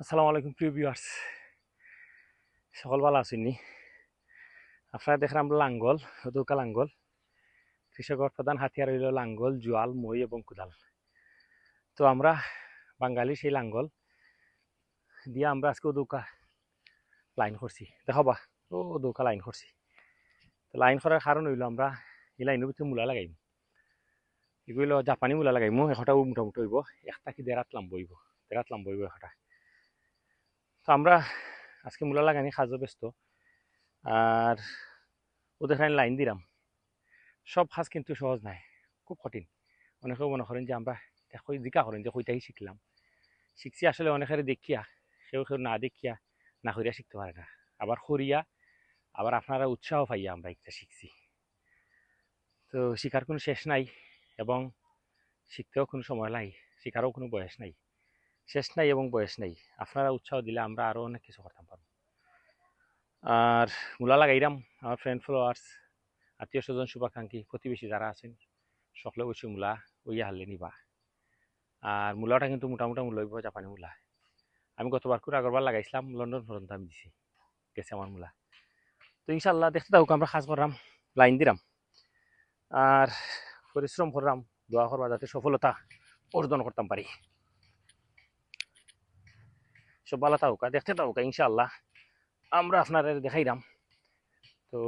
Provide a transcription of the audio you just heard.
আসসালামু আলাইকুম, প্রিয় ভিউয়ার্স সকল ভালো আছেননি আপনারা দেখেন আমরা লাঙ্গল দৌকা লাঙ্গল। কৃষকের প্রধান হাতিয়ার হইল লাঙ্গল, জোয়াল, মই এবং কুদাল। তো আমরা বাঙালি সেই লাঙ্গল দিয়ে আমরা আজকে দৌকা লাইন করছি। দেখাবা ও দৌকা লাইন করছি। তো লাইন করার কারণ হইল আমরা এই লাইনের ভিতরে মূলা লাগাইম। এগুলো জাপানি মূলা লাগাইমু এখটাও মোটামুটি হইব। একটা কি দেড়াত লাম্ব হইব দেড়াত লাম্ব হইব একটা তো আমরা আজকে মূলা লাগানি কাজও ব্যস্ত। আর ওদের লাইন দিলাম। সব কাজ কিন্তু সহজ নাই, খুব কঠিন। অনেকেও মনে করেন যে আমরা দেখো জিকা করেন যে কইটাই শিখলাম। শিখছি আসলে অনেকের দেখিয়া, কেউ কেউ না দেখিয়া, না করিয়া শিখতে পারে না। আবার করিয়া, আবার আপনারা উৎসাহ পাইয়া আমরা একটা শিখছি। তো শিখার কোনো শেষ নাই এবং শিখতেও কোনো সময় নাই, শিখারও কোনো বয়স নাই। শেষ নাই এবং বয়স নাই। আপনারা উৎসাহ দিলে আমরা আরও অনেক কিছু করতাম পারব। আর মূলা লাগাইরাম, আমার ফ্রেন্ড ফলোয়ার্স আত্মীয় স্বজন শুভাকাঙ্ক্ষী, প্রতিবেশী যারা আছেন, সকলে অবশ্যই মূলা ওইয়া হারলে নিবা। আর মূলাটা কিন্তু মোটামুটি মূল্য হইব, জাপানি মূলা। আমি গতবার করে আগরবার লাগাইছিলাম, লন্ডন পর্যন্ত আমি দিছি। গেছে আমার মূলা। তো ইনশাল্লাহ দেখতে থাকুক, আমরা কাজ করলাম, লাইন দিলাম। আর পরিশ্রম করলাম, দোয়া করবা যাতে সফলতা অর্জন করতাম পারি। সব ভালো থাকুকা দেখতে থাকুকা ইনশাল্লাহ আমরা আপনারা দেখাইলাম। তো